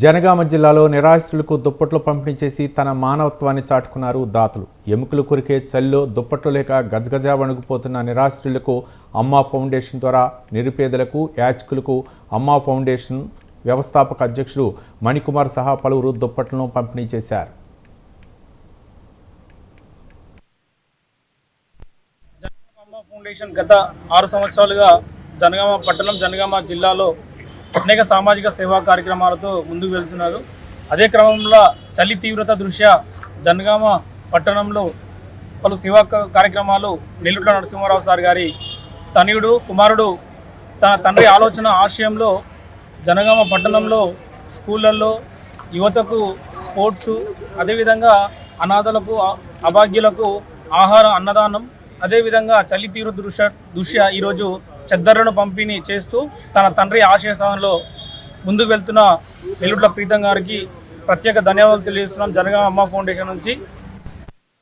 జనగామ జిల్లాలో నిరాశ్రులకు దుప్పట్లు పంపిణీ చేసి తన మానవత్వాన్ని చాటుకున్నారు దాతలు. ఎముకలు కొరికే చల్లో దుప్పట్లు లేక గజగజా వణుకుపోతున్న నిరాశ్రులకు అమ్మా ఫౌండేషన్ ద్వారా నిరుపేదలకు యాచకులకు అమ్మా ఫౌండేషన్ వ్యవస్థాపక అధ్యక్షుడు మణికుమార్ సహా పలువురు దుప్పట్లను పంపిణీ చేశారు. అమ్మ ఫౌండేషన్ గత ఆరు సంవత్సరాలుగా జనగామ పట్టణం జనగామ జిల్లాలో అనేక సామాజిక సేవా కార్యక్రమాలతో ముందుకు వెళ్తున్నారు. అదే క్రమంలో చలి తీవ్రత దృష్ట్యా జనగామ పట్టణంలో పలు సేవా కార్యక్రమాలు నెల్లుట్ల నరసింహారావు సార్ గారి తనయుడు కుమారుడు తన తండ్రి ఆలోచన ఆశయంలో జనగామ పట్టణంలో స్కూళ్ళల్లో యువతకు స్పోర్ట్స్ అదేవిధంగా అనాథలకు అభాగ్యులకు ఆహార అన్నదానం అదేవిధంగా చలి తీవ్ర దృశ్య దృశ్య ఈరోజు చెద్దరును పంపిణీ చేస్తూ తన తండ్రి ఆశయ సాధనలో ముందుకు వెళ్తున్న నెల్లుట్ల ప్రీతం గారికి ప్రత్యేక ధన్యవాదాలు తెలియజేస్తున్నాం. జనగామ అమ్మ ఫౌండేషన్ నుంచి